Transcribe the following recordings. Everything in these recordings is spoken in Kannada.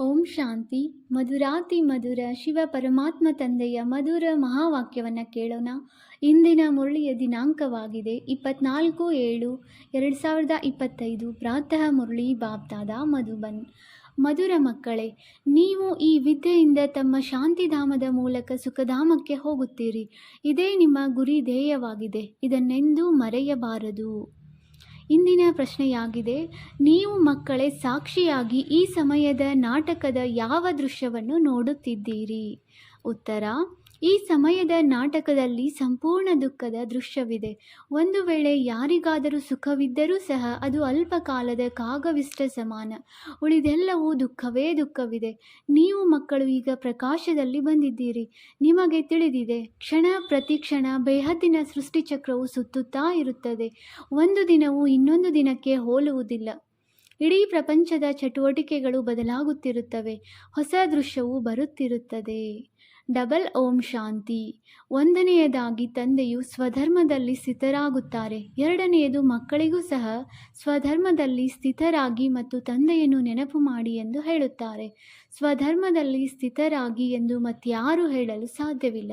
ಓಂ ಶಾಂತಿ. ಮಧುರಾತಿ ಮಧುರ ಶಿವ ಪರಮಾತ್ಮ ತಂದೆಯ ಮಧುರ ಮಹಾವಾಕ್ಯವನ್ನು ಕೇಳೋಣ. ಇಂದಿನ ಮುರಳಿಯ ದಿನಾಂಕವಾಗಿದೆ. ಇಪ್ಪತ್ನಾಲ್ಕು ಏಳು ಎರಡು ಸಾವಿರದ ಇಪ್ಪತ್ತೈದು. ಪ್ರಾತಃ ಮುರಳಿ ಬಾಬ್ದಾದ ಮಧುಬನ್. ಮಧುರ ಮಕ್ಕಳೇ, ನೀವು ಈ ವಿದ್ಯೆಯಿಂದ ತಮ್ಮ ಶಾಂತಿಧಾಮದ ಮೂಲಕ ಸುಖಧಾಮಕ್ಕೆ ಹೋಗುತ್ತೀರಿ. ಇದೇ ನಿಮ್ಮ ಗುರಿ ಧ್ಯೇಯವಾಗಿದೆ. ಇದನ್ನೆಂದೂ ಮರೆಯಬಾರದು. ಇಂದಿನ ಪ್ರಶ್ನೆಯಾಗಿದೆ ನೀವು ಮಕ್ಕಳೇ ಸಾಕ್ಷಿಯಾಗಿ ಈ ಸಮಯದ ನಾಟಕದ ಯಾವ ದೃಶ್ಯವನ್ನು ನೋಡುತ್ತಿದ್ದೀರಿ? ಉತ್ತರ ಈ ಸಮಯದ ನಾಟಕದಲ್ಲಿ ಸಂಪೂರ್ಣ ದುಃಖದ ದೃಶ್ಯವಿದೆ. ಒಂದು ವೇಳೆ ಯಾರಿಗಾದರೂ ಸುಖವಿದ್ದರೂ ಸಹ ಅದು ಅಲ್ಪ ಕಾಲದ ಕಾಗವಿಷ್ಟ ಸಮಾನ. ಉಳಿದೆಲ್ಲವೂ ದುಃಖವೇ ದುಃಖವಿದೆ. ನೀವು ಮಕ್ಕಳು ಈಗ ಪ್ರಕಾಶದಲ್ಲಿ ಬಂದಿದ್ದೀರಿ. ನಿಮಗೆ ತಿಳಿದಿದೆ, ಕ್ಷಣ ಪ್ರತಿ ಕ್ಷಣ ಬೇಹದ್ದಿನ ಸೃಷ್ಟಿಚಕ್ರವು ಸುತ್ತುತ್ತಾ ಇರುತ್ತದೆ. ಒಂದು ದಿನವು ಇನ್ನೊಂದು ದಿನಕ್ಕೆ ಹೋಲುವುದಿಲ್ಲ. ಇಡೀ ಪ್ರಪಂಚದ ಚಟುವಟಿಕೆಗಳು ಬದಲಾಗುತ್ತಿರುತ್ತವೆ. ಹೊಸ ದೃಶ್ಯವು ಬರುತ್ತಿರುತ್ತದೆ. ಡಬಲ್ ಓಂ ಶಾಂತಿ. ಒಂದನೆಯದಾಗಿ ತಂದೆಯು ಸ್ವಧರ್ಮದಲ್ಲಿ ಸ್ಥಿತರಾಗುತ್ತಾರೆ. ಎರಡನೆಯದು ಮಕ್ಕಳಿಗೂ ಸಹ ಸ್ವಧರ್ಮದಲ್ಲಿ ಸ್ಥಿತರಾಗಿ ಮತ್ತು ತಂದೆಯನ್ನು ನೆನಪು ಮಾಡಿ ಎಂದು ಹೇಳುತ್ತಾರೆ. ಸ್ವಧರ್ಮದಲ್ಲಿ ಸ್ಥಿತರಾಗಿ ಎಂದು ಮತ್ಯಾರೂ ಹೇಳಲು ಸಾಧ್ಯವಿಲ್ಲ.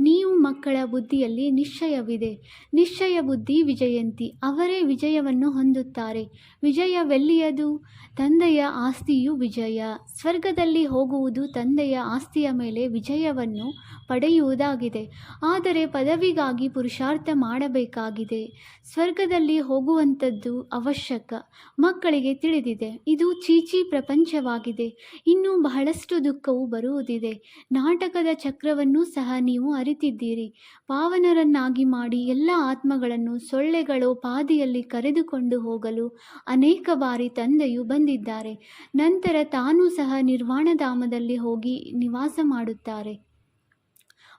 ನೀವು ಮಕ್ಕಳ ಬುದ್ಧಿಯಲ್ಲಿ ನಿಶ್ಚಯವಿದೆ. ನಿಶ್ಚಯ ಬುದ್ಧಿ ವಿಜಯಂತಿ. ಅವರೇ ವಿಜಯವನ್ನು ಹೊಂದುತ್ತಾರೆ. ವಿಜಯವೆಲ್ಲಿಯದು? ತಂದೆಯ ಆಸ್ತಿಯು ವಿಜಯ. ಸ್ವರ್ಗದಲ್ಲಿ ಹೋಗುವುದು ತಂದೆಯ ಆಸ್ತಿಯ ಮೇಲೆ ವಿಜಯವನ್ನು ಪಡೆಯುವುದಾಗಿದೆ. ಆದರೆ ಪದವಿಗಾಗಿ ಪುರುಷಾರ್ಥ ಮಾಡಬೇಕಾಗಿದೆ. ಸ್ವರ್ಗದಲ್ಲಿ ಹೋಗುವಂಥದ್ದು ಅವಶ್ಯಕ. ಮಕ್ಕಳಿಗೆ ತಿಳಿದಿದೆ. ಇದು ಚೀಚಿ ಪ್ರಪಂಚವಾಗಿದೆ. ಇನ್ನೂ ಬಹಳಷ್ಟು ದುಃಖವು ಬರುವುದಿದೆ. ನಾಟಕದ ಚಕ್ರವನ್ನು ಸಹ ನೀವು ಅರಿತಿದ್ದೀರಿ. ಪಾವನರನ್ನಾಗಿ ಮಾಡಿ ಎಲ್ಲ ಆತ್ಮಗಳನ್ನು ಸೊಳ್ಳೆಗಳು ಪಾದಿಯಲ್ಲಿ ಕರೆದುಕೊಂಡು ಹೋಗಲು ಅನೇಕ ಬಾರಿ ತಂದೆಯು ಬಂದಿದ್ದಾರೆ. ನಂತರ ತಾನೂ ಸಹ ನಿರ್ವಾಣಧಾಮದಲ್ಲಿ ಹೋಗಿ ನಿವಾಸ ಮಾಡುತ್ತಾರೆ.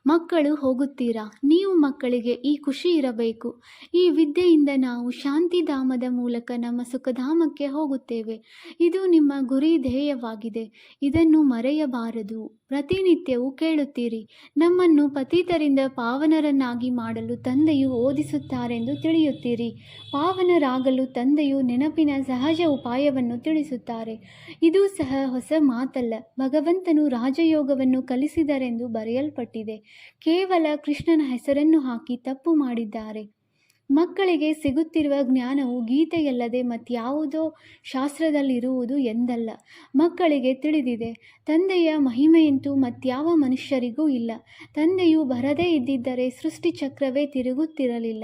ಮಕ್ಕಳು ಹೋಗುತ್ತೀರಾ? ನೀವು ಮಕ್ಕಳಿಗೆ ಈ ಖುಷಿ ಇರಬೇಕು. ಈ ವಿದ್ಯೆಯಿಂದ ನಾವು ಶಾಂತಿಧಾಮದ ಮೂಲಕ ನಮ್ಮ ಸುಖಧಾಮಕ್ಕೆ ಹೋಗುತ್ತೇವೆ. ಇದು ನಿಮ್ಮ ಗುರಿ ಧ್ಯೇಯವಾಗಿದೆ. ಇದನ್ನು ಮರೆಯಬಾರದು. ಪ್ರತಿನಿತ್ಯವೂ ಕೇಳುತ್ತೀರಿ. ನಮ್ಮನ್ನು ಪತಿತರಿಂದ ಪಾವನರನ್ನಾಗಿ ಮಾಡಲು ತಂದೆಯು ಓದಿಸುತ್ತಾರೆಂದು ತಿಳಿಯುತ್ತೀರಿ. ಪಾವನರಾಗಲು ತಂದೆಯು ನೆನಪಿನ ಸಹಜ ಉಪಾಯವನ್ನು ತಿಳಿಸುತ್ತಾರೆ. ಇದು ಸಹ ಹೊಸ ಮಾತಲ್ಲ. ಭಗವಂತನು ರಾಜಯೋಗವನ್ನು ಕಲಿಸಿದರೆಂದು ಬರೆಯಲ್ಪಟ್ಟಿದೆ. ಕೇವಲ ಕೃಷ್ಣನ ಹೆಸರನ್ನು ಹಾಕಿ ತಪ್ಪು ಮಾಡಿದ್ದಾರೆ. ಮಕ್ಕಳಿಗೆ ಸಿಗುತ್ತಿರುವ ಜ್ಞಾನವು ಗೀತೆಯಲ್ಲದೆ ಮತ್ಯಾವುದೋ ಶಾಸ್ತ್ರದಲ್ಲಿರುವುದು ಎಂದಲ್ಲ. ಮಕ್ಕಳಿಗೆ ತಿಳಿದಿದೆ, ತಂದೆಯ ಮಹಿಮೆಯಂತೂ ಮತ್ಯಾವ ಮನುಷ್ಯರಿಗೂ ಇಲ್ಲ. ತಂದೆಯು ಬರದೇ ಇದ್ದಿದ್ದರೆ ಸೃಷ್ಟಿಚಕ್ರವೇ ತಿರುಗುತ್ತಿರಲಿಲ್ಲ.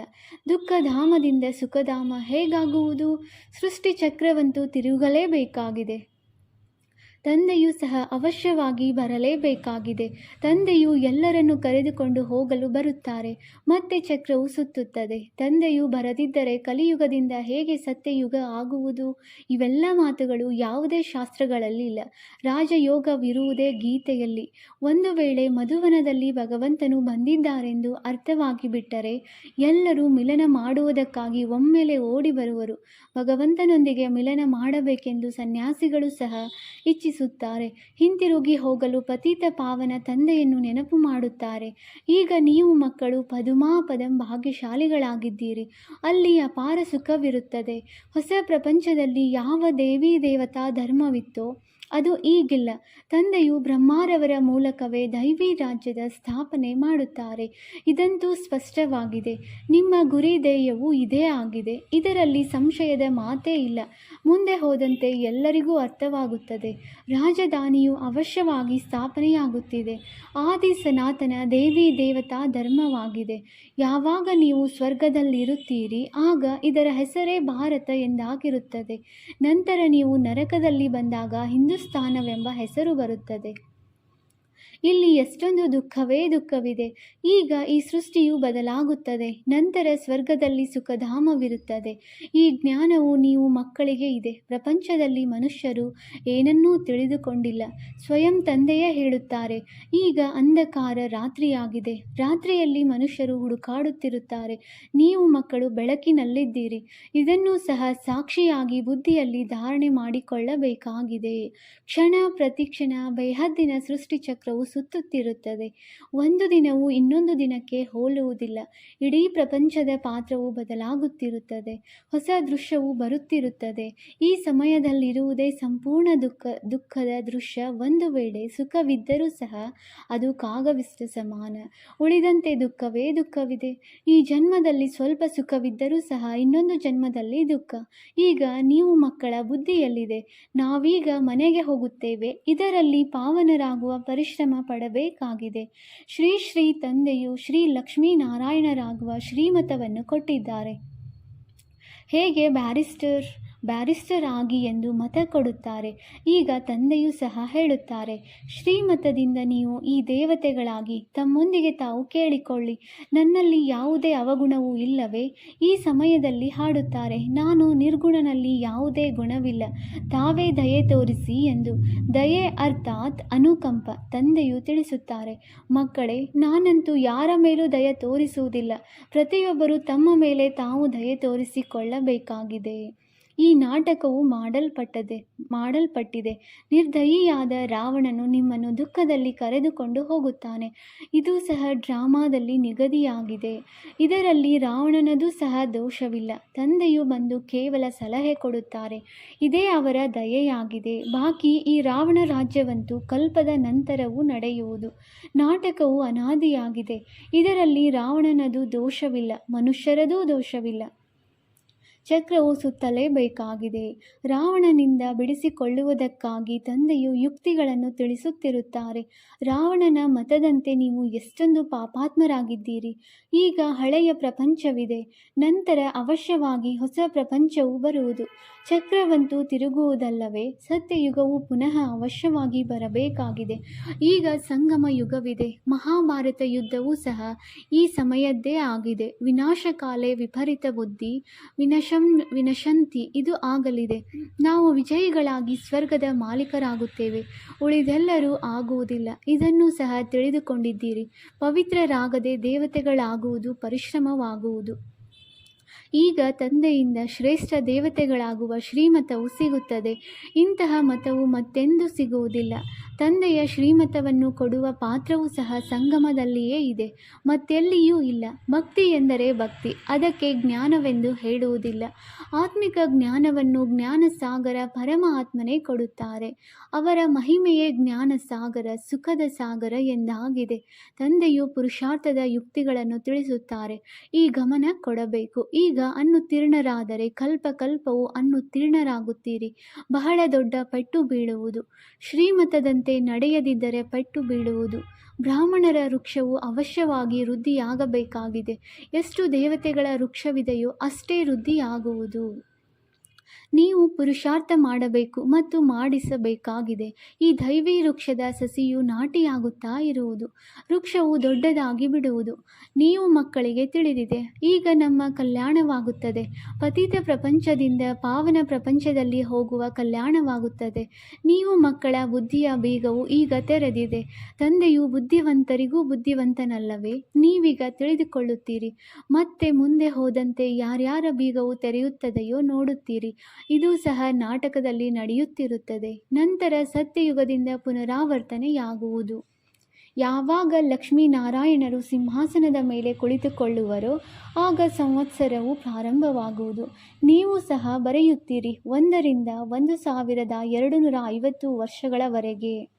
ದುಃಖಧಾಮದಿಂದ ಸುಖಧಾಮ ಹೇಗಾಗುವುದು? ಸೃಷ್ಟಿಚಕ್ರವಂತೂ ತಿರುಗಲೇಬೇಕಾಗಿದೆ. ತಂದೆಯು ಸಹ ಅವಶ್ಯವಾಗಿ ಬರಲೇಬೇಕಾಗಿದೆ. ತಂದೆಯು ಎಲ್ಲರನ್ನು ಕರೆದುಕೊಂಡು ಹೋಗಲು ಬರುತ್ತಾರೆ. ಮತ್ತೆ ಚಕ್ರವು ಸುತ್ತುತ್ತದೆ. ತಂದೆಯು ಬರದಿದ್ದರೆ ಕಲಿಯುಗದಿಂದ ಹೇಗೆ ಸತ್ಯಯುಗ ಆಗುವುದು? ಇವೆಲ್ಲ ಮಾತುಗಳು ಯಾವುದೇ ಶಾಸ್ತ್ರಗಳಲ್ಲಿಲ್ಲ. ರಾಜಯೋಗವಿರುವುದೇ ಗೀತೆಯಲ್ಲಿ. ಒಂದು ವೇಳೆ ಮಧುವನದಲ್ಲಿ ಭಗವಂತನು ಬಂದಿದ್ದಾರೆಂದು ಅರ್ಥವಾಗಿ ಬಿಟ್ಟರೆ ಎಲ್ಲರೂ ಮಿಲನ ಮಾಡುವುದಕ್ಕಾಗಿ ಒಮ್ಮೆಲೆ ಓಡಿ ಬರುವರು ಭಗವಂತನೊಂದಿಗೆ ಮಿಲನ ಮಾಡಬೇಕೆಂದು ಸನ್ಯಾಸಿಗಳು ಸಹ ಇಚ್ಛಿಸುತ್ತಾರೆ ಹಿಂತಿರುಗಿ ಹೋಗಲು ಪತಿತ ಪಾವನ ತಂದೆಯನ್ನು ನೆನಪು ಮಾಡುತ್ತಾರೆ. ಈಗ ನೀವು ಮಕ್ಕಳು ಪದುಮಾಪದಂ ಭಾಗ್ಯಶಾಲಿಗಳಾಗಿದ್ದೀರಿ. ಅಲ್ಲಿ ಅಪಾರ ಸುಖವಿರುತ್ತದೆ. ಹೊಸ ಪ್ರಪಂಚದಲ್ಲಿ ಯಾವ ದೇವಿ ದೇವತಾ ಧರ್ಮವಿತ್ತೋ ಅದು ಈಗಿಲ್ಲ. ತಂದೆಯು ಬ್ರಹ್ಮಾರವರ ಮೂಲಕವೇ ದೈವಿ ರಾಜ್ಯದ ಸ್ಥಾಪನೆ ಮಾಡುತ್ತಾರೆ. ಇದಂತೂ ಸ್ಪಷ್ಟವಾಗಿದೆ. ನಿಮ್ಮ ಗುರಿ ಧ್ಯೇಯವು ಇದೇ ಆಗಿದೆ. ಇದರಲ್ಲಿ ಸಂಶಯದ ಮಾತೇ ಇಲ್ಲ. ಮುಂದೆ ಹೋದಂತೆ ಎಲ್ಲರಿಗೂ ಅರ್ಥವಾಗುತ್ತದೆ. ರಾಜಧಾನಿಯು ಅವಶ್ಯವಾಗಿ ಸ್ಥಾಪನೆಯಾಗುತ್ತಿದೆ. ಆದಿ ಸನಾತನ ದೇವಿ ದೇವತಾ ಧರ್ಮವಾಗಿದೆ. ಯಾವಾಗ ನೀವು ಸ್ವರ್ಗದಲ್ಲಿರುತ್ತೀರಿ, ಆಗ ಇದರ ಹೆಸರೇ ಭಾರತ ಎಂದಾಗಿರುತ್ತದೆ. ನಂತರ ನೀವು ನರಕದಲ್ಲಿ ಬಂದಾಗ ಹಿಂದೂಸ್ತಾನವೆಂಬ ಹೆಸರು ಬರುತ್ತದೆ. ಇಲ್ಲಿ ಎಷ್ಟೊಂದು ದುಃಖವೇ ದುಃಖವಿದೆ. ಈಗ ಈ ಸೃಷ್ಟಿಯು ಬದಲಾಗುತ್ತದೆ. ನಂತರ ಸ್ವರ್ಗದಲ್ಲಿ ಸುಖಧಾಮವಿರುತ್ತದೆ. ಈ ಜ್ಞಾನವು ನೀವು ಮಕ್ಕಳಿಗೆ ಇದೆ. ಪ್ರಪಂಚದಲ್ಲಿ ಮನುಷ್ಯರು ಏನನ್ನೂ ತಿಳಿದುಕೊಂಡಿಲ್ಲ. ಸ್ವಯಂ ತಂದೆಯೇ ಹೇಳುತ್ತಾರೆ. ಈಗ ಅಂಧಕಾರ ರಾತ್ರಿಯಾಗಿದೆ. ರಾತ್ರಿಯಲ್ಲಿ ಮನುಷ್ಯರು ಹುಡುಕಾಡುತ್ತಿರುತ್ತಾರೆ. ನೀವು ಮಕ್ಕಳು ಬೆಳಕಿನಲ್ಲಿದ್ದೀರಿ. ಇದನ್ನು ಸಹ ಸಾಕ್ಷಿಯಾಗಿ ಬುದ್ಧಿಯಲ್ಲಿ ಧಾರಣೆ ಮಾಡಿಕೊಳ್ಳಬೇಕಾಗಿದೆ. ಕ್ಷಣ ಪ್ರತಿಕ್ಷಣ ಬೇಹದ್ದಿನ ಸೃಷ್ಟಿಚಕ್ರ ಚಕ್ರವು ಸುತ್ತುತ್ತಿರುತ್ತದೆ. ಒಂದು ದಿನವು ಇನ್ನೊಂದು ದಿನಕ್ಕೆ ಹೋಲುವುದಿಲ್ಲ. ಇಡೀ ಪ್ರಪಂಚದ ಪಾತ್ರವು ಬದಲಾಗುತ್ತಿರುತ್ತದೆ. ಹೊಸ ದೃಶ್ಯವು ಬರುತ್ತಿರುತ್ತದೆ. ಈ ಸಮಯದಲ್ಲಿರುವುದೇ ಸಂಪೂರ್ಣ ದುಃಖ, ದುಃಖದ ದೃಶ್ಯ. ಒಂದು ವೇಳೆ ಸುಖವಿದ್ದರೂ ಸಹ ಅದು ಕಾಗವಿಷ್ಟ ಸಮಾನ. ಉಳಿದಂತೆ ದುಃಖವೇ ದುಃಖವಿದೆ. ಈ ಜನ್ಮದಲ್ಲಿ ಸ್ವಲ್ಪ ಸುಖವಿದ್ದರೂ ಸಹ ಇನ್ನೊಂದು ಜನ್ಮದಲ್ಲಿ ದುಃಖ. ಈಗ ನೀವು ಮಕ್ಕಳ ಬುದ್ಧಿಯಲ್ಲಿದೆ. ನಾವೀಗ ಮನೆಗೆ ಹೋಗುತ್ತೇವೆ. ಇದರಲ್ಲಿ ಪಾವನರಾಗುವ ಪರಿಶ್ರಮ ಪಡಬೇಕಾಗಿದೆ. ಶ್ರೀ ಶ್ರೀ ತಂದೆಯು ಶ್ರೀ ಲಕ್ಷ್ಮೀನಾರಾಯಣರಾಗುವ ಶ್ರೀಮತವನ್ನು ಕೊಟ್ಟಿದ್ದಾರೆ. ಹೇಗೆ ಬ್ಯಾರಿಸ್ಟರ್? ಬ್ಯಾರಿಸ್ಟರ್ ಆಗಿ ಎಂದು ಮತ ಕೊಡುತ್ತಾರೆ. ಈಗ ತಂದೆಯೂ ಸಹ ಹೇಳುತ್ತಾರೆ, ಶ್ರೀಮತದಿಂದ ನೀವು ಈ ದೇವತೆಗಳಾಗಿ ತಮ್ಮೊಂದಿಗೆ ತಾವು ಕೇಳಿಕೊಳ್ಳಿ. ನನ್ನಲ್ಲಿ ಯಾವುದೇ ಅವಗುಣವೂ ಇಲ್ಲವೇ? ಈ ಸಮಯದಲ್ಲಿ ಹಾಡುತ್ತಾರೆ, ನಾನು ನಿರ್ಗುಣನಲ್ಲಿ ಯಾವುದೇ ಗುಣವಿಲ್ಲ. ತಾವೇ ದಯೆ ತೋರಿಸಿ ಎಂದು. ದಯೆ ಅರ್ಥಾತ್ ಅನುಕಂಪ, ತಂದೆಯು ತಿಳಿಸುತ್ತಾರೆ. ಮಕ್ಕಳೇ, ನಾನಂತೂ ಯಾರ ಮೇಲೂ ದಯ ತೋರಿಸುವುದಿಲ್ಲ. ಪ್ರತಿಯೊಬ್ಬರು ತಮ್ಮ ಮೇಲೆ ತಾವು ದಯೆ ತೋರಿಸಿಕೊಳ್ಳಬೇಕಾಗಿದೆ. ಈ ನಾಟಕವು ಮಾಡಲ್ಪಟ್ಟದೆ, ಮಾಡಲ್ಪಟ್ಟಿದೆ. ನಿರ್ದಯಿಯಾದ ರಾವಣನು ನಿಮ್ಮನ್ನು ದುಃಖದಲ್ಲಿ ಕರೆದುಕೊಂಡು ಹೋಗುತ್ತಾನೆ. ಇದು ಸಹ ಡ್ರಾಮಾದಲ್ಲಿ ನಿಗದಿಯಾಗಿದೆ. ಇದರಲ್ಲಿ ರಾವಣನದು ಸಹ ದೋಷವಿಲ್ಲ. ತಂದೆಯು ಬಂದು ಕೇವಲ ಸಲಹೆ ಕೊಡುತ್ತಾರೆ. ಇದೇ ಅವರ ದಯೆಯಾಗಿದೆ. ಬಾಕಿ ಈ ರಾವಣ ರಾಜ್ಯವಂತೂ ಕಲ್ಪದ ನಂತರವೂ ನಡೆಯುವುದು. ನಾಟಕವು ಅನಾದಿಯಾಗಿದೆ. ಇದರಲ್ಲಿ ರಾವಣನದು ದೋಷವಿಲ್ಲ, ಮನುಷ್ಯರದೂ ದೋಷವಿಲ್ಲ. ಚಕ್ರವು ಸುತ್ತಲೇಬೇಕಾಗಿದೆ. ರಾವಣನಿಂದ ಬಿಡಿಸಿಕೊಳ್ಳುವುದಕ್ಕಾಗಿ ತಂದೆಯು ಯುಕ್ತಿಗಳನ್ನು ತಿಳಿಸುತ್ತಿರುತ್ತಾರೆ. ರಾವಣನ ಮತದಂತೆ ನೀವು ಎಷ್ಟೊಂದು ಪಾಪಾತ್ಮರಾಗಿದ್ದೀರಿ. ಈಗ ಹಳೆಯ ಪ್ರಪಂಚವಿದೆ. ನಂತರ ಅವಶ್ಯವಾಗಿ ಹೊಸ ಪ್ರಪಂಚವು ಬರುವುದು. ಚಕ್ರವಂತೂ ತಿರುಗುವುದಲ್ಲವೇ, ಸತ್ಯಯುಗವು ಪುನಃ ಅವಶ್ಯವಾಗಿ ಬರಬೇಕಾಗಿದೆ. ಈಗ ಸಂಗಮ ಯುಗವಿದೆ. ಮಹಾಭಾರತ ಯುದ್ಧವೂ ಸಹ ಈ ಸಮಯದ್ದೇ ಆಗಿದೆ. ವಿನಾಶಕಾಲೆ ವಿಪರೀತ ಬುದ್ಧಿ, ವಿನಶಂ ವಿನಶಂತಿ ಇದು ಆಗಲಿದೆ. ನಾವು ವಿಜಯಿಗಳಾಗಿ ಸ್ವರ್ಗದ ಮಾಲೀಕರಾಗುತ್ತೇವೆ. ಉಳಿದೆಲ್ಲರೂ ಆಗುವುದಿಲ್ಲ. ಇದನ್ನು ಸಹ ತಿಳಿದುಕೊಂಡಿದ್ದೀರಿ. ಪವಿತ್ರರಾಗದೆ ದೇವತೆಗಳಾಗುವುದು ಪರಿಶ್ರಮವಾಗುವುದು. ಈಗ ತಂದೆಯಿಂದ ಶ್ರೇಷ್ಠ ದೇವತೆಗಳಾಗುವ ಶ್ರೀಮತವು ಸಿಗುತ್ತದೆ. ಇಂತಹ ಮತವು ಮತ್ತೆಂದೂ ಸಿಗುವುದಿಲ್ಲ. ತಂದೆಯ ಶ್ರೀಮತವನ್ನು ಕೊಡುವ ಪಾತ್ರವೂ ಸಹ ಸಂಗಮದಲ್ಲಿಯೇ ಇದೆ. ಮತ್ತೆಲ್ಲಿಯೂ ಇಲ್ಲ. ಭಕ್ತಿ ಎಂದರೆ ಭಕ್ತಿ. ಅದಕ್ಕೆ ಜ್ಞಾನವೆಂದು ಹೇಳುವುದಿಲ್ಲ. ಆತ್ಮಿಕ ಜ್ಞಾನವನ್ನು ಜ್ಞಾನಸಾಗರ ಪರಮಾತ್ಮನೇ ಕೊಡುತ್ತಾರೆ. ಅವರ ಮಹಿಮೆಯೇ ಜ್ಞಾನ ಸಾಗರ ಸುಖದ ಸಾಗರ ಎಂದಾಗಿದೆ. ತಂದೆಯು ಪುರುಷಾರ್ಥದ ಯುಕ್ತಿಗಳನ್ನು ತಿಳಿಸುತ್ತಾರೆ. ಈ ಗಮನ ಕೊಡಬೇಕು. ಈಗ ಅನ್ನುತ್ತೀರ್ಣರಾದರೆ ಕಲ್ಪ ಕಲ್ಪವು ಅನ್ನುತ್ತೀರ್ಣರಾಗುತ್ತೀರಿ ಬಹಳ ದೊಡ್ಡ ಪಟ್ಟು ಬೀಳುವುದು. ಶ್ರೀಮತದಂತೆ ನಡೆಯದಿದ್ದರೆ ಪೆಟ್ಟು ಬೀಳುವುದು. ಬ್ರಾಹ್ಮಣರ ವೃಕ್ಷವು ಅವಶ್ಯವಾಗಿ ವೃದ್ಧಿಯಾಗಬೇಕಾಗಿದೆ. ಎಷ್ಟು ದೇವತೆಗಳ ವೃಕ್ಷವಿದೆಯೋ ಅಷ್ಟೇ ವೃದ್ಧಿಯಾಗುವುದು. ನೀವು ಪುರುಷಾರ್ಥ ಮಾಡಬೇಕು ಮತ್ತು ಮಾಡಿಸಬೇಕಾಗಿದೆ. ಈ ದೈವಿ ವೃಕ್ಷದ ಸಸಿಯು ನಾಟಿಯಾಗುತ್ತಾ ಇರುವುದು, ವೃಕ್ಷವು ದೊಡ್ಡದಾಗಿ ಬಿಡುವುದು. ನೀವು ಮಕ್ಕಳಿಗೆ ತಿಳಿದಿದೆ, ಈಗ ನಮ್ಮ ಕಲ್ಯಾಣವಾಗುತ್ತದೆ. ಪತಿತ ಪ್ರಪಂಚದಿಂದ ಪಾವನ ಪ್ರಪಂಚದಲ್ಲಿ ಹೋಗುವ ಕಲ್ಯಾಣವಾಗುತ್ತದೆ. ನೀವು ಮಕ್ಕಳ ಬುದ್ಧಿಯ ಬೀಗವು ಈಗ ತೆರೆದಿದೆ. ತಂದೆಯು ಬುದ್ಧಿವಂತರಿಗೂ ಬುದ್ಧಿವಂತನಲ್ಲವೇ? ನೀವೀಗ ತಿಳಿದುಕೊಳ್ಳುತ್ತೀರಿ. ಮತ್ತೆ ಮುಂದೆ ಹೋದಂತೆ ಯಾರ್ಯಾರ ಬೀಗವು ತೆರೆಯುತ್ತದೆಯೋ ನೋಡುತ್ತೀರಿ. ಇದು ಸಹ ನಾಟಕದಲ್ಲಿ ನಡೆಯುತ್ತಿರುತ್ತದೆ. ನಂತರ ಸತ್ಯಯುಗದಿಂದ ಪುನರಾವರ್ತನೆಯಾಗುವುದು. ಯಾವಾಗ ಲಕ್ಷ್ಮೀನಾರಾಯಣರು ಸಿಂಹಾಸನದ ಮೇಲೆ ಕುಳಿತುಕೊಳ್ಳುವರೋ ಆಗ ಸಂವತ್ಸರವು ಪ್ರಾರಂಭವಾಗುವುದು. ನೀವು ಸಹ ಬರೆಯುತ್ತೀರಿ ಒಂದರಿಂದ ಒಂದು ಸಾವಿರದ ಎರಡು ನೂರ ಐವತ್ತು ವರ್ಷಗಳವರೆಗೆ.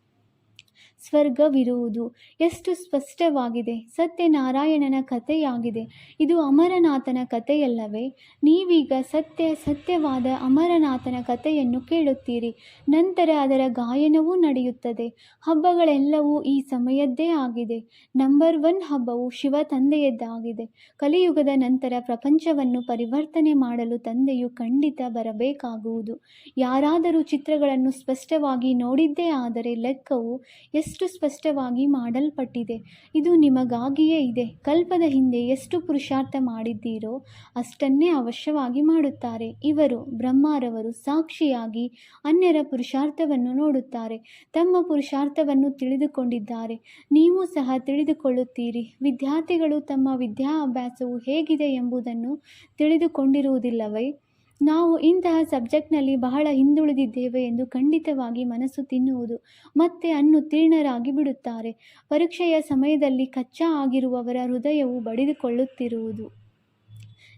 ಸ್ವರ್ಗವಿರುವುದು. ಎಷ್ಟು ಸ್ಪಷ್ಟವಾಗಿದೆ. ಸತ್ಯನಾರಾಯಣನ ಕಥೆಯಾಗಿದೆ. ಇದು ಅಮರನಾಥನ ಕಥೆಯಲ್ಲವೇ. ನೀವೀಗ ಸತ್ಯ, ಸತ್ಯವಾದ ಅಮರನಾಥನ ಕಥೆಯನ್ನು ಕೇಳುತ್ತೀರಿ. ನಂತರ ಅದರ ಗಾಯನವೂ ನಡೆಯುತ್ತದೆ. ಹಬ್ಬಗಳೆಲ್ಲವೂ ಈ ಸಮಯದ್ದೇ ಆಗಿದೆ. ನಂಬರ್ ಒನ್ ಹಬ್ಬವು ಶಿವ ತಂದೆಯದ್ದಾಗಿದೆ. ಕಲಿಯುಗದ ನಂತರ ಪ್ರಪಂಚವನ್ನು ಪರಿವರ್ತನೆ ಮಾಡಲು ತಂದೆಯು ಖಂಡಿತ ಬರಬೇಕಾಗುವುದು. ಯಾರಾದರೂ ಚಿತ್ರಗಳನ್ನು ಸ್ಪಷ್ಟವಾಗಿ ನೋಡಿದ್ದೇ ಆದರೆ ಲೆಕ್ಕವು ಎಷ್ಟು ಸ್ಪಷ್ಟವಾಗಿ ಮಾಡಲ್ಪಟ್ಟಿದೆ? ಇದು ನಿಮಗಾಗಿಯೇ ಇದೆ. ಕಲ್ಪದ ಹಿಂದೆ ಎಷ್ಟು ಪುರುಷಾರ್ಥ ಮಾಡಿದ್ದೀರೋ ಅಷ್ಟನ್ನೇ ಅವಶ್ಯವಾಗಿ ಮಾಡುತ್ತಾರೆ. ಇವರು ಬ್ರಹ್ಮಾರವರು ಸಾಕ್ಷಿಯಾಗಿ ಅನ್ಯರ ಪುರುಷಾರ್ಥವನ್ನು ನೋಡುತ್ತಾರೆ. ತಮ್ಮ ಪುರುಷಾರ್ಥವನ್ನು ತಿಳಿದುಕೊಂಡಿದ್ದಾರೆ. ನೀವು ಸಹ ತಿಳಿದುಕೊಳ್ಳುತ್ತೀರಿ. ವಿದ್ಯಾರ್ಥಿಗಳು ತಮ್ಮ ವಿದ್ಯಾಭ್ಯಾಸವು ಹೇಗಿದೆ ಎಂಬುದನ್ನು ತಿಳಿದುಕೊಂಡಿರುವುದಿಲ್ಲವೇ? ನಾವು ಇಂತಹ ಸಬ್ಜೆಕ್ಟ್ನಲ್ಲಿ ಬಹಳ ಹಿಂದುಳಿದಿದ್ದೇವೆ ಎಂದು ಖಂಡಿತವಾಗಿ ಮನಸ್ಸು ತಿನ್ನುವುದು. ಮತ್ತೆ ಅನ್ನು ತೀರ್ಣರಾಗಿ ಬಿಡುತ್ತಾರೆ. ಪರೀಕ್ಷೆಯ ಸಮಯದಲ್ಲಿ ಕಚ್ಚಾ ಆಗಿರುವವರ ಹೃದಯವು ಬಡಿದುಕೊಳ್ಳುತ್ತಿರುವುದು.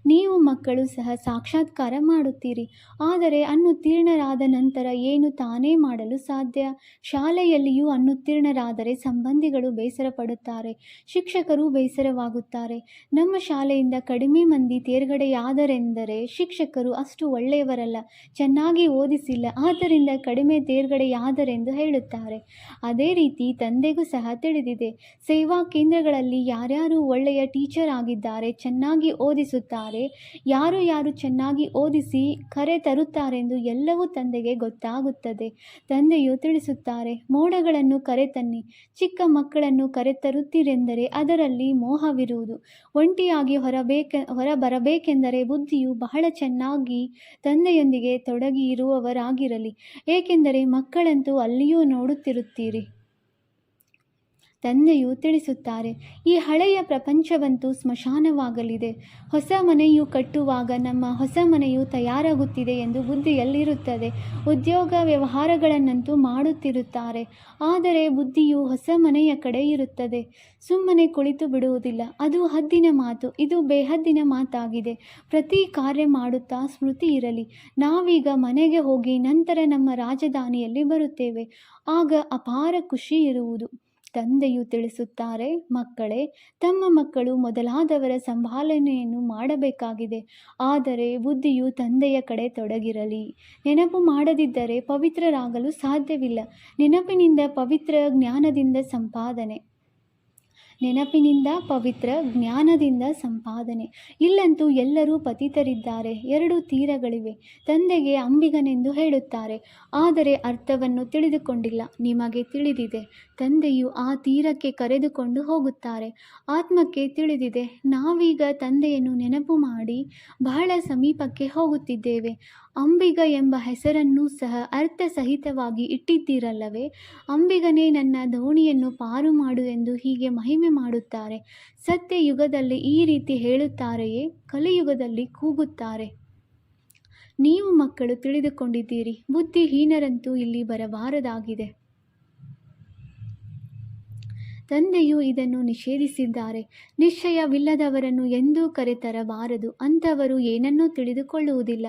ನೀವು ಮಕ್ಕಳು ಸಹ ಸಾಕ್ಷಾತ್ಕಾರ ಮಾಡುತ್ತೀರಿ. ಆದರೆ ಅನ್ನುತ್ತೀರ್ಣರಾದ ನಂತರ ಏನು ತಾನೇ ಮಾಡಲು ಸಾಧ್ಯ? ಶಾಲೆಯಲ್ಲಿಯೂ ಅನ್ನುತ್ತೀರ್ಣರಾದರೆ ಸಂಬಂಧಿಗಳು ಬೇಸರ ಪಡುತ್ತಾರೆ ಶಿಕ್ಷಕರು ಬೇಸರವಾಗುತ್ತಾರೆ. ನಮ್ಮ ಶಾಲೆಯಿಂದ ಕಡಿಮೆ ಮಂದಿ ತೇರ್ಗಡೆಯಾದರೆಂದರೆ ಶಿಕ್ಷಕರು ಅಷ್ಟು ಒಳ್ಳೆಯವರಲ್ಲ, ಚೆನ್ನಾಗಿ ಓದಿಸಿಲ್ಲ, ಆದ್ದರಿಂದ ಕಡಿಮೆ ತೇರ್ಗಡೆಯಾದರೆಂದು ಹೇಳುತ್ತಾರೆ. ಅದೇ ರೀತಿ ತಂದೆಗೂ ಸಹ ತಿಳಿದಿದೆ, ಸೇವಾ ಕೇಂದ್ರಗಳಲ್ಲಿ ಯಾರ್ಯಾರು ಒಳ್ಳೆಯ ಟೀಚರ್ ಆಗಿದ್ದಾರೆ, ಚೆನ್ನಾಗಿ ಓದಿಸುತ್ತಾರೆ. ಯಾರು ಯಾರು ಚೆನ್ನಾಗಿ ಓದಿಸಿ ಕರೆ ತರುತ್ತಾರೆಂದು ಎಲ್ಲವೂ ತಂದೆಗೆ ಗೊತ್ತಾಗುತ್ತದೆ. ತಂದೆಯು ತಿಳಿಸುತ್ತಾರೆ, ಮೋಡಗಳನ್ನು ಕರೆತನ್ನಿ ಚಿಕ್ಕ ಮಕ್ಕಳನ್ನು ಕರೆತರುತ್ತೀರೆಂದರೆ ಅದರಲ್ಲಿ ಮೋಹವಿರುವುದು. ಒಂಟಿಯಾಗಿ ಹೊರಬೇಕ, ಹೊರಬರಬೇಕೆಂದರೆ ಬುದ್ಧಿಯು ಬಹಳ ಚೆನ್ನಾಗಿ ತಂದೆಯೊಂದಿಗೆ ತೊಡಗಿ ಇರುವವರಾಗಿರಲಿ ಏಕೆಂದರೆ ಮಕ್ಕಳಂತೂ ಅಲ್ಲಿಯೂ ನೋಡುತ್ತಿರುತ್ತೀರಿ. ತಂದೆಯು ತಿಳಿಸುತ್ತಾರೆ, ಈ ಹಳೆಯ ಪ್ರಪಂಚವಂತೂ ಸ್ಮಶಾನವಾಗಲಿದೆ. ಹೊಸ ಮನೆಯು ಕಟ್ಟುವಾಗ ನಮ್ಮ ಹೊಸ ಮನೆಯು ತಯಾರಾಗುತ್ತಿದೆ ಎಂದು ಬುದ್ಧಿಯಲ್ಲಿರುತ್ತದೆ. ಉದ್ಯೋಗ ವ್ಯವಹಾರಗಳನ್ನಂತೂ ಮಾಡುತ್ತಿರುತ್ತಾರೆ, ಆದರೆ ಬುದ್ಧಿಯು ಹೊಸ ಮನೆಯ ಕಡೆ ಇರುತ್ತದೆ. ಸುಮ್ಮನೆ ಕುಳಿತು ಬಿಡುವುದಿಲ್ಲ, ಅದು ಹದ್ದಿನ ಮಾತು, ಇದು ಬೇಹದ್ದಿನ ಮಾತಾಗಿದೆ. ಪ್ರತಿ ಕಾರ್ಯ ಮಾಡುತ್ತಾ ಸ್ಮೃತಿ ಇರಲಿ. ನಾವೀಗ ಮನೆಗೆ ಹೋಗಿ ನಂತರ ನಮ್ಮ ರಾಜಧಾನಿಯಲ್ಲಿ ಬರುತ್ತೇವೆ. ಆಗ ಅಪಾರ ಖುಷಿ ಇರುವುದು. ತಂದೆಯು ತಿಳಿಸುತ್ತಾರೆ, ಮಕ್ಕಳೇ, ತಮ್ಮ ಮಕ್ಕಳು ಮೊದಲಾದವರ ಸಂಭಾಲನೆಯನ್ನು ಮಾಡಬೇಕಾಗಿದೆ, ಆದರೆ ಬುದ್ಧಿಯು ತಂದೆಯ ಕಡೆ ತೊಡಗಿರಲಿ. ನೆನಪು ಮಾಡದಿದ್ದರೆ ಪವಿತ್ರರಾಗಲು ಸಾಧ್ಯವಿಲ್ಲ. ನೆನಪಿನಿಂದ ಪವಿತ್ರ ಜ್ಞಾನದಿಂದ ಸಂಪಾದನೆ. ನೆನಪಿನಿಂದ ಪವಿತ್ರ ಜ್ಞಾನದಿಂದ ಸಂಪಾದನೆ. ಇಲ್ಲಂತೂ ಎಲ್ಲರೂ ಪತಿತರಿದ್ದಾರೆ. ಎರಡು ತೀರಗಳಿವೆ. ತಂದೆಗೆ ಅಂಬಿಗನೆಂದು ಹೇಳುತ್ತಾರೆ. ಆದರೆ ಅರ್ಥವನ್ನು ತಿಳಿದುಕೊಂಡಿಲ್ಲ. ನಿಮಗೆ ತಿಳಿದಿದೆ. ತಂದೆಯು ಆ ತೀರಕ್ಕೆ ಕರೆದುಕೊಂಡು ಹೋಗುತ್ತಾರೆ. ಆತ್ಮಕ್ಕೆ ತಿಳಿದಿದೆ. ನಾವೀಗ ತಂದೆಯನ್ನು ನೆನಪು ಮಾಡಿ ಬಹಳ ಸಮೀಪಕ್ಕೆ ಹೋಗುತ್ತಿದ್ದೇವೆ. ಅಂಬಿಗ ಎಂಬ ಹೆಸರನ್ನೂ ಸಹ ಅರ್ಥಸಹಿತವಾಗಿ ಇಟ್ಟಿದ್ದೀರಲ್ಲವೇ? ಅಂಬಿಗನೇ ನನ್ನ ದೋಣಿಯನ್ನು ಪಾರು ಮಾಡು ಎಂದು ಹೀಗೆ ಮಹಿಮೆ ಮಾಡುತ್ತಾರೆ. ಸತ್ಯ ಯುಗದಲ್ಲಿ ಈ ರೀತಿ ಹೇಳುತ್ತಾರೆಯೇ? ಕಲಿಯುಗದಲ್ಲಿ ಕೂಗುತ್ತಾರೆ. ನೀವು ಮಕ್ಕಳು ತಿಳಿದುಕೊಂಡಿದ್ದೀರಿ. ಬುದ್ಧಿಹೀನರಂತೂ ಇಲ್ಲಿ ಬರಬಾರದಾಗಿದೆ. ತಂದೆಯು ಇದನ್ನು ನಿಷೇಧಿಸಿದ್ದಾರೆ. ನಿಶ್ಚಯವಿಲ್ಲದವರನ್ನು ಎಂದೂ ಕರೆತರಬಾರದು. ಅಂಥವರು ಏನನ್ನೂ ತಿಳಿದುಕೊಳ್ಳುವುದಿಲ್ಲ.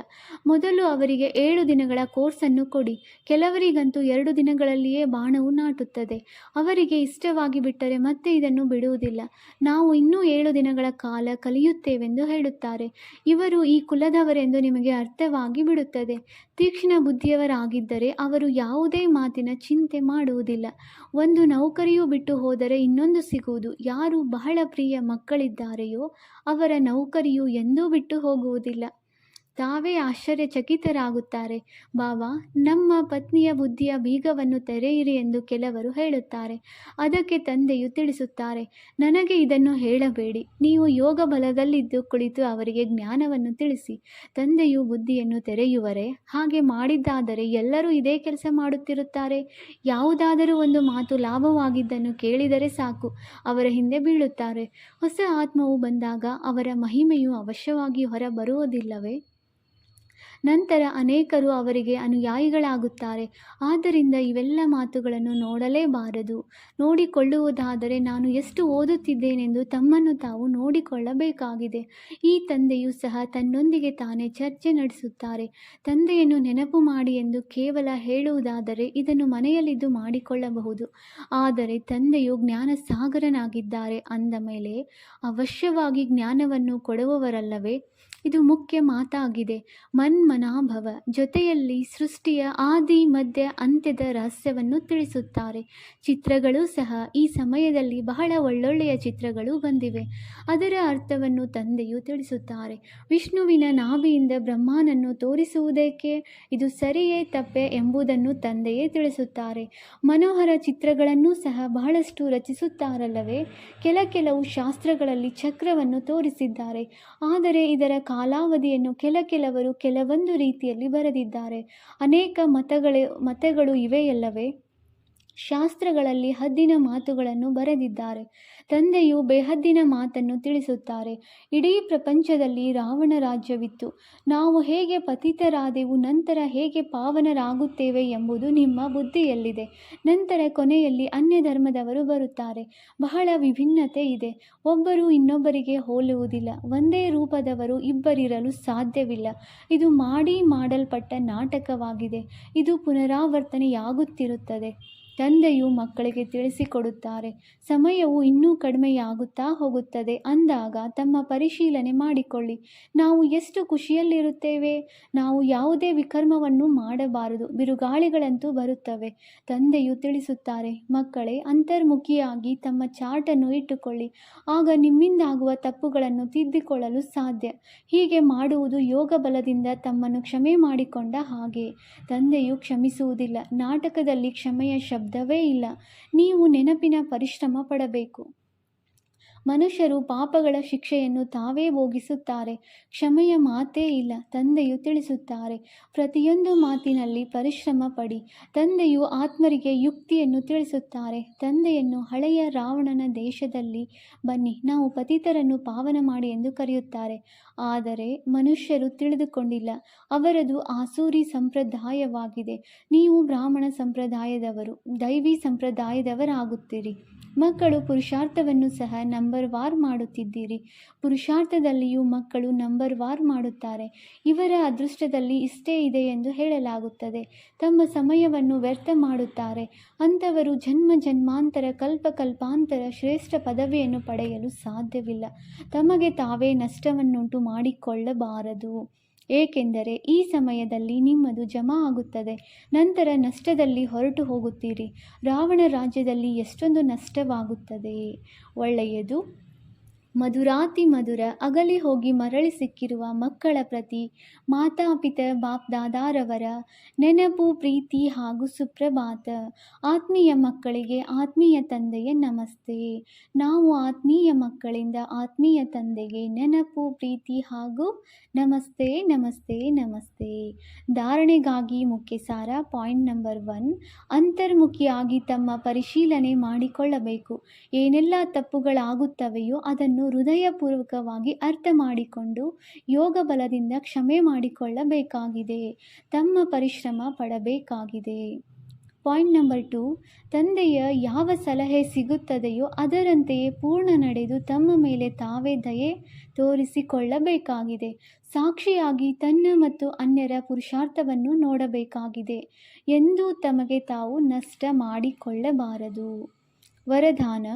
ಮೊದಲು ಅವರಿಗೆ ಏಳು ದಿನಗಳ ಕೋರ್ಸನ್ನು ಕೊಡಿ. ಕೆಲವರಿಗಂತೂ ಎರಡು ದಿನಗಳಲ್ಲಿಯೇ ಬಾಣವು ನಾಟುತ್ತದೆ. ಅವರಿಗೆ ಇಷ್ಟವಾಗಿ ಬಿಟ್ಟರೆ ಮತ್ತೆ ಇದನ್ನು ಬಿಡುವುದಿಲ್ಲ. ನಾವು ಇನ್ನೂ ಏಳು ದಿನಗಳ ಕಾಲ ಕಲಿಯುತ್ತೇವೆಂದು ಹೇಳುತ್ತಾರೆ. ಇವರು ಈ ಕುಲದವರೆಂದು ನಿಮಗೆ ಅರ್ಥವಾಗಿ ಬಿಡುತ್ತದೆ. ತೀಕ್ಷ್ಣ ಬುದ್ಧಿಯವರಾಗಿದ್ದರೆ ಅವರು ಯಾವುದೇ ಮಾತಿನ ಚಿಂತೆ ಮಾಡುವುದಿಲ್ಲ. ಒಂದು ನೌಕರಿಯು ಬಿಟ್ಟು ಹೋದರೆ ಇನ್ನೊಂದು ಸಿಗುವುದು ಯಾರು ಬಹಳ ಪ್ರಿಯ ಮಕ್ಕಳಿದ್ದಾರೆಯೋ ಅವರ ನೌಕರಿಯು ಎಂದೂ ಬಿಟ್ಟು ಹೋಗುವುದಿಲ್ಲ. ತಾವೇ ಆಶ್ಚರ್ಯಚಕಿತರಾಗುತ್ತಾರೆ. ಬಾವಾ, ನಮ್ಮ ಪತ್ನಿಯ ಬುದ್ಧಿಯ ಬೀಗವನ್ನು ತೆರೆಯಿರಿ ಎಂದು ಕೆಲವರು ಹೇಳುತ್ತಾರೆ. ಅದಕ್ಕೆ ತಂದೆಯು ತಿಳಿಸುತ್ತಾರೆ, ನನಗೆ ಇದನ್ನು ಹೇಳಬೇಡಿ. ನೀವು ಯೋಗ ಬಲದಲ್ಲಿದ್ದು ಕುಳಿತು ಅವರಿಗೆ ಜ್ಞಾನವನ್ನು ತಿಳಿಸಿ. ತಂದೆಯು ಬುದ್ಧಿಯನ್ನು ತೆರೆಯುವರೆ, ಹಾಗೆ ಮಾಡಿದ್ದಾದರೆ ಎಲ್ಲರೂ ಇದೇ ಕೆಲಸ ಮಾಡುತ್ತಿರುತ್ತಾರೆ. ಯಾವುದಾದರೂ ಒಂದು ಮಾತು ಲಾಭವಾಗಿದ್ದನ್ನು ಕೇಳಿದರೆ ಸಾಕು, ಅವರ ಹಿಂದೆ ಬೀಳುತ್ತಾರೆ. ಹೊಸ ಆತ್ಮವು ಬಂದಾಗ ಅವರ ಮಹಿಮೆಯು ಅವಶ್ಯವಾಗಿ ಹೊರ ಬರುವುದಿಲ್ಲವೇ ನಂತರ ಅನೇಕರು ಅವರಿಗೆ ಅನುಯಾಯಿಗಳಾಗುತ್ತಾರೆ. ಆದ್ದರಿಂದ ಇವೆಲ್ಲ ಮಾತುಗಳನ್ನು ನೋಡಲೇಬಾರದು. ನೋಡಿಕೊಳ್ಳುವುದಾದರೆ ನಾನು ಎಷ್ಟು ಓದುತ್ತಿದ್ದೇನೆಂದು ತಮ್ಮನ್ನು ತಾವು ನೋಡಿಕೊಳ್ಳಬೇಕಾಗಿದೆ. ಈ ತಂದೆಯು ಸಹ ತನ್ನೊಂದಿಗೆ ತಾನೇ ಚರ್ಚೆ ನಡೆಸುತ್ತಾರೆ. ತಂದೆಯನ್ನು ನೆನಪು ಮಾಡಿ ಎಂದು ಕೇವಲ ಹೇಳುವುದಾದರೆ ಇದನ್ನು ಮನೆಯಲ್ಲಿದ್ದು ಮಾಡಿಕೊಳ್ಳಬಹುದು. ಆದರೆ ತಂದೆಯು ಜ್ಞಾನ ಸಾಗರನಾಗಿದ್ದಾರೆ ಅಂದ ಮೇಲೆ ಅವಶ್ಯವಾಗಿ ಜ್ಞಾನವನ್ನು ಕೊಡುವವರಲ್ಲವೇ? ಇದು ಮುಖ್ಯ ಮಾತಾಗಿದೆ. ಮನ್ಮನಾಭವ ಜೊತೆಯಲ್ಲಿ ಸೃಷ್ಟಿಯ ಆದಿ, ಮಧ್ಯ, ಅಂತ್ಯದ ರಹಸ್ಯವನ್ನು ತಿಳಿಸುತ್ತಾರೆ. ಚಿತ್ರಗಳು ಸಹ ಈ ಸಮಯದಲ್ಲಿ ಬಹಳ ಒಳ್ಳೊಳ್ಳೆಯ ಚಿತ್ರಗಳು ಬಂದಿವೆ. ಅದರ ಅರ್ಥವನ್ನು ತಂದೆಯು ತಿಳಿಸುತ್ತಾರೆ. ವಿಷ್ಣುವಿನ ನಾಭಿಯಿಂದ ಬ್ರಹ್ಮನನ್ನು ತೋರಿಸುವುದಕ್ಕೆ ಇದು ಸರಿಯೇ ತಪ್ಪೆ ಎಂಬುದನ್ನು ತಂದೆಯೇ ತಿಳಿಸುತ್ತಾರೆ. ಮನೋಹರ ಚಿತ್ರಗಳನ್ನು ಸಹ ಬಹಳಷ್ಟು ರಚಿಸುತ್ತಾರಲ್ಲವೇ? ಕೆಲ ಕೆಲವು ಶಾಸ್ತ್ರಗಳಲ್ಲಿ ಚಕ್ರವನ್ನು ತೋರಿಸಿದ್ದಾರೆ. ಆದರೆ ಇದರ ಕಾಲಾವಧಿಯನ್ನು ಕೆಲ ಕೆಲವರು ಕೆಲವೊಂದು ರೀತಿಯಲ್ಲಿ ಬರೆದಿದ್ದಾರೆ. ಅನೇಕ ಮತಗಳೇ ಮತಗಳು ಇವೆಯಲ್ಲವೇ? ಶಾಸ್ತ್ರಗಳಲ್ಲಿ ಹದ್ದಿನ ಮಾತುಗಳನ್ನು ಬರೆದಿದ್ದಾರೆ. ತಂದೆಯು ಬೇಹದ್ದಿನ ಮಾತನ್ನು ತಿಳಿಸುತ್ತಾರೆ. ಇಡೀ ಪ್ರಪಂಚದಲ್ಲಿ ರಾವಣ ರಾಜ್ಯವಿತ್ತು. ನಾವು ಹೇಗೆ ಪತಿತರಾದೆವು, ನಂತರ ಹೇಗೆ ಪಾವನರಾಗುತ್ತೇವೆ ಎಂಬುದು ನಿಮ್ಮ ಬುದ್ಧಿಯಲ್ಲಿದೆ. ನಂತರ ಕೊನೆಯಲ್ಲಿ ಅನ್ಯ ಧರ್ಮದವರು ಬರುತ್ತಾರೆ. ಬಹಳ ವಿಭಿನ್ನತೆ ಇದೆ. ಒಬ್ಬರು ಇನ್ನೊಬ್ಬರಿಗೆ ಹೋಲುವುದಿಲ್ಲ. ಒಂದೇ ರೂಪದವರು ಇಬ್ಬರಿರಲು ಸಾಧ್ಯವಿಲ್ಲ. ಇದು ಮಾಡಿ ಮಾಡಲ್ಪಟ್ಟ ನಾಟಕವಾಗಿದೆ. ಇದು ಪುನರಾವರ್ತನೆಯಾಗುತ್ತಿರುತ್ತದೆ. ತಂದೆಯು ಮಕ್ಕಳಿಗೆ ತಿಳಿಸಿಕೊಡುತ್ತಾರೆ. ಸಮಯವು ಇನ್ನೂ ಕಡಿಮೆಯಾಗುತ್ತಾ ಹೋಗುತ್ತದೆ. ಅಂದಾಗ ತಮ್ಮ ಪರಿಶೀಲನೆ ಮಾಡಿಕೊಳ್ಳಿ. ನಾವು ಎಷ್ಟು ಖುಷಿಯಲ್ಲಿರುತ್ತೇವೆ? ನಾವು ಯಾವುದೇ ವಿಕರ್ಮವನ್ನು ಮಾಡಬಾರದು. ಬಿರುಗಾಳಿಗಳಂತೂ ಬರುತ್ತವೆ. ತಂದೆಯು ತಿಳಿಸುತ್ತಾರೆ, ಮಕ್ಕಳೇ, ಅಂತರ್ಮುಖಿಯಾಗಿ ತಮ್ಮ ಚಾಟನ್ನು ಇಟ್ಟುಕೊಳ್ಳಿ. ಆಗ ನಿಮ್ಮಿಂದಾಗುವ ತಪ್ಪುಗಳನ್ನು ತಿದ್ದಿಕೊಳ್ಳಲು ಸಾಧ್ಯ. ಹೀಗೆ ಮಾಡುವುದು ಯೋಗ ಬಲದಿಂದ ತಮ್ಮನ್ನು ಕ್ಷಮೆ ಮಾಡಿಕೊಂಡ ಹಾಗೆ. ತಂದೆಯು ಕ್ಷಮಿಸುವುದಿಲ್ಲ. ನಾಟಕದಲ್ಲಿ ಕ್ಷಮೆಯ ಶಬ್ದವೇ ಇಲ್ಲ. ನೀವು ನೆನಪಿನ ಪರಿಶ್ರಮ ಪಡಬೇಕು. ಮನುಷ್ಯರು ಪಾಪಗಳ ಶಿಕ್ಷೆಯನ್ನು ತಾವೇ ಭೋಗಿಸುತ್ತಾರೆ, ಕ್ಷಮೆಯ ಮಾತೇ ಇಲ್ಲ, ತಂದೆಯು ತಿಳಿಸುತ್ತಾರೆ. ಪ್ರತಿಯೊಂದು ಮಾತಿನಲ್ಲಿ ಪರಿಶ್ರಮ ಪಡಿ, ತಂದೆಯು ಆತ್ಮರಿಗೆ ಯುಕ್ತಿಯನ್ನು ತಿಳಿಸುತ್ತಾರೆ. ತಂದೆಯನ್ನು ಹಳೆಯ ರಾವಣನ ದೇಶದಲ್ಲಿ ಬನ್ನಿ, ನಾವು ಪತಿತರನ್ನು ಪಾವನ ಮಾಡಿ ಎಂದು ಕರೆಯುತ್ತಾರೆ. ಆದರೆ ಮನುಷ್ಯರು ತಿಳಿದುಕೊಂಡಿಲ್ಲ, ಅವರದು ಆಸೂರಿ ಸಂಪ್ರದಾಯವಾಗಿದೆ. ನೀವು ಬ್ರಾಹ್ಮಣ ಸಂಪ್ರದಾಯದವರು, ದೈವಿ ಸಂಪ್ರದಾಯದವರಾಗುತ್ತೀರಿ. ಮಕ್ಕಳು ಪುರುಷಾರ್ಥವನ್ನು ಸಹ ನಂಬರ್ ವಾರ್ ಮಾಡುತ್ತಿದ್ದೀರಿ. ಪುರುಷಾರ್ಥದಲ್ಲಿಯೂ ಮಕ್ಕಳು ನಂಬರ್ ವಾರ್ ಮಾಡುತ್ತಾರೆ. ಇವರ ಅದೃಷ್ಟದಲ್ಲಿ ಇಷ್ಟೇ ಇದೆ ಎಂದು ಹೇಳಲಾಗುತ್ತದೆ. ತಮ್ಮ ಸಮಯವನ್ನು ವ್ಯರ್ಥ ಮಾಡುತ್ತಾರೆ. ಅಂಥವರು ಜನ್ಮ ಜನ್ಮಾಂತರ, ಕಲ್ಪ ಕಲ್ಪಾಂತರ ಶ್ರೇಷ್ಠ ಪದವಿಯನ್ನು ಪಡೆಯಲು ಸಾಧ್ಯವಿಲ್ಲ. ತಮಗೆ ತಾವೇ ನಷ್ಟವನ್ನುಂಟು ಮಾಡಿಕೊಳ್ಳಬಾರದು. ಏಕೆಂದರೆ ಈ ಸಮಯದಲ್ಲಿ ನಿಮ್ಮದು ಜಮಾ ಆಗುತ್ತದೆ. ನಂತರ ನಷ್ಟದಲ್ಲಿ ಹೊರಟು ಹೋಗುತ್ತೀರಿ. ರಾವಣ ರಾಜ್ಯದಲ್ಲಿ ಎಷ್ಟೊಂದು ನಷ್ಟವಾಗುತ್ತದೆ. ಒಳ್ಳೆಯದು. ಮಧುರಾತಿ ಮಧುರ ಅಗಲಿ ಹೋಗಿ ಮರಳಿ ಸಿಕ್ಕಿರುವ ಮಕ್ಕಳ ಪ್ರತಿ ಮಾತಾಪಿತ ಬಾಪ್ ದಾದಾರವರ ನೆನಪು, ಪ್ರೀತಿ ಹಾಗೂ ಸುಪ್ರಭಾತ. ಆತ್ಮೀಯ ಮಕ್ಕಳಿಗೆ ಆತ್ಮೀಯ ತಂದೆಯ ನಮಸ್ತೆ. ನಾವು ಆತ್ಮೀಯ ಮಕ್ಕಳಿಂದ ಆತ್ಮೀಯ ತಂದೆಗೆ ನೆನಪು, ಪ್ರೀತಿ ಹಾಗೂ ನಮಸ್ತೆ ನಮಸ್ತೆ ನಮಸ್ತೆ. ಧಾರಣೆಗಾಗಿ ಮುಖ್ಯ ಸಾರ ಪಾಯಿಂಟ್ ನಂಬರ್ ಒನ್. ಅಂತರ್ಮುಖಿಯಾಗಿ ತಮ್ಮ ಪರಿಶೀಲನೆ ಮಾಡಿಕೊಳ್ಳಬೇಕು. ಏನೆಲ್ಲ ತಪ್ಪುಗಳಾಗುತ್ತವೆಯೋ ಅದನ್ನು ಹೃದಯಪೂರ್ವಕವಾಗಿ ಅರ್ಥ ಮಾಡಿಕೊಂಡು ಯೋಗ ಬಲದಿಂದ ಕ್ಷಮೆ ಮಾಡಿಕೊಳ್ಳಬೇಕಾಗಿದೆ. ತಮ್ಮ ಪರಿಶ್ರಮ ಪಡಬೇಕಾಗಿದೆ. ಪಾಯಿಂಟ್ ನಂಬರ್ ಟು, ತಂದೆಯ ಯಾವ ಸಲಹೆ ಸಿಗುತ್ತದೆಯೋ ಅದರಂತೆಯೇ ಪೂರ್ಣ ನಡೆದು ತಮ್ಮ ಮೇಲೆ ತಾವೇ ದಯೆ ತೋರಿಸಿಕೊಳ್ಳಬೇಕಾಗಿದೆ. ಸಾಕ್ಷಿಯಾಗಿ ತನ್ನ ಮತ್ತು ಅನ್ಯರ ಪುರುಷಾರ್ಥವನ್ನು ನೋಡಬೇಕಾಗಿದೆ. ಎಂದು ತಮಗೆ ತಾವು ನಷ್ಟ ಮಾಡಿಕೊಳ್ಳಬಾರದು. ವರದಾನ.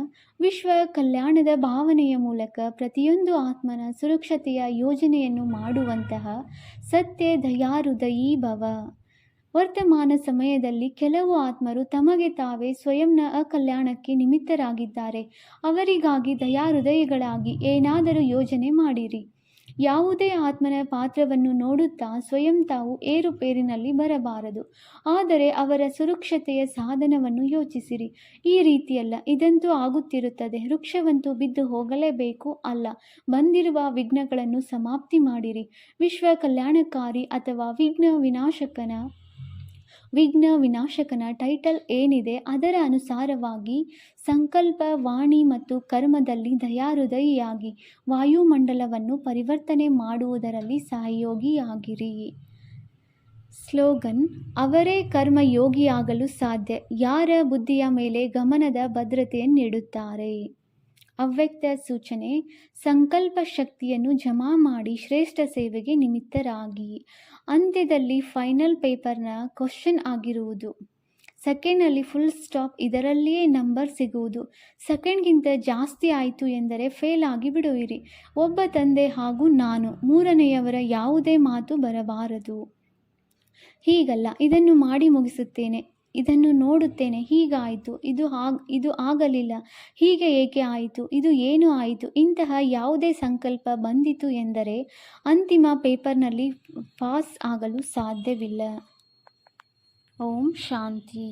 ವಿಶ್ವ ಕಲ್ಯಾಣದ ಭಾವನೆಯ ಮೂಲಕ ಪ್ರತಿಯೊಂದು ಆತ್ಮನ ಸುರಕ್ಷತೆಯ ಯೋಜನೆಯನ್ನು ಮಾಡುವಂತಹ ಸತ್ಯ ದಯಾರುದಯೀ ಭವ. ವರ್ತಮಾನ ಸಮಯದಲ್ಲಿ ಕೆಲವು ಆತ್ಮರು ತಮಗೆ ತಾವೇ ಸ್ವಯಂನ ಅಕಲ್ಯಾಣಕ್ಕೆ ನಿಮಿತ್ತರಾಗಿದ್ದಾರೆ. ಅವರಿಗಾಗಿ ದಯಾಹೃದಯಗಳಾಗಿ ಏನಾದರೂ ಯೋಜನೆ ಮಾಡಿರಿ. ಯಾವುದೇ ಆತ್ಮನ ಪಾತ್ರವನ್ನು ನೋಡುತ್ತಾ ಸ್ವಯಂ ತಾವು ಏರುಪೇರಿನಲ್ಲಿ ಬರಬಾರದು. ಆದರೆ ಅವರ ಸುರಕ್ಷತೆಯ ಸಾಧನವನ್ನು ಯೋಚಿಸಿರಿ. ಈ ರೀತಿಯಲ್ಲ ಇದಂತೂ ಆಗುತ್ತಿರುತ್ತದೆ. ವೃಕ್ಷವಂತೂ ಬಿದ್ದು ಹೋಗಲೇಬೇಕು ಅಲ್ಲ. ಬಂದಿರುವ ವಿಘ್ನಗಳನ್ನು ಸಮಾಪ್ತಿ ಮಾಡಿರಿ. ವಿಶ್ವ ಕಲ್ಯಾಣಕಾರಿ ಅಥವಾ ವಿಘ್ನ ವಿನಾಶಕನ ವಿಘ್ನ ವಿನಾಶಕನ ಟೈಟಲ್ ಏನಿದೆ ಅದರ ಅನುಸಾರವಾಗಿ ಸಂಕಲ್ಪ, ವಾಣಿ ಮತ್ತು ಕರ್ಮದಲ್ಲಿ ದಯಾಹೃದಯಿಯಾಗಿ ವಾಯುಮಂಡಲವನ್ನು ಪರಿವರ್ತನೆ ಮಾಡುವುದರಲ್ಲಿ ಸಹಯೋಗಿಯಾಗಿರಿ. ಸ್ಲೋಗನ್, ಅವರೇ ಕರ್ಮಯೋಗಿಯಾಗಲು ಸಾಧ್ಯ. ಯಾರ ಬುದ್ಧಿಯ ಮೇಲೆ ಗಮನದ ಭದ್ರತೆಯನ್ನಿಡುತ್ತಾರೆ? ಅವ್ಯಕ್ತ ಸೂಚನೆ, ಸಂಕಲ್ಪ ಶಕ್ತಿಯನ್ನು ಜಮಾ ಮಾಡಿ ಶ್ರೇಷ್ಠ ಸೇವೆಗೆ ನಿಮಿತ್ತರಾಗಿ. ಅಂತ್ಯದಲ್ಲಿ ಫೈನಲ್ ಪೇಪರ್ನ ಕ್ವಶನ್ ಆಗಿರುವುದು. ಸೆಕೆಂಡ್ನಲ್ಲಿ ಫುಲ್ ಸ್ಟಾಪ್, ಇದರಲ್ಲಿಯೇ ನಂಬರ್ ಸಿಗುವುದು. ಸೆಕೆಂಡ್ಗಿಂತ ಜಾಸ್ತಿ ಆಯಿತು ಎಂದರೆ ಫೇಲ್ ಆಗಿ ಬಿಡುವಿರಿ. ಒಬ್ಬ ತಂದೆ ಹಾಗೂ ನಾನು, ಮೂರನೆಯವರ ಯಾವುದೇ ಮಾತು ಬರಬಾರದು. ಹೀಗಲ್ಲ, ಇದನ್ನು ಮಾಡಿ ಮುಗಿಸುತ್ತೇನೆ. ಇದನ್ನು ನೋಡುತ್ತೇನೆ. ಹೀಗಾಯಿತು. ಇದು ಆಗ, ಇದು ಆಗಲಿಲ್ಲ. ಹೀಗೆ ಏಕೆ ಆಯಿತು? ಇದು ಏನು ಆಯಿತು? ಇಂತಹ ಯಾವುದೇ ಸಂಕಲ್ಪ ಬಂದಿತು ಎಂದರೆ ಅಂತಿಮ ಪೇಪರ್ನಲ್ಲಿ ಪಾಸ್ ಆಗಲು ಸಾಧ್ಯವಿಲ್ಲ. ಓಂ ಶಾಂತಿ.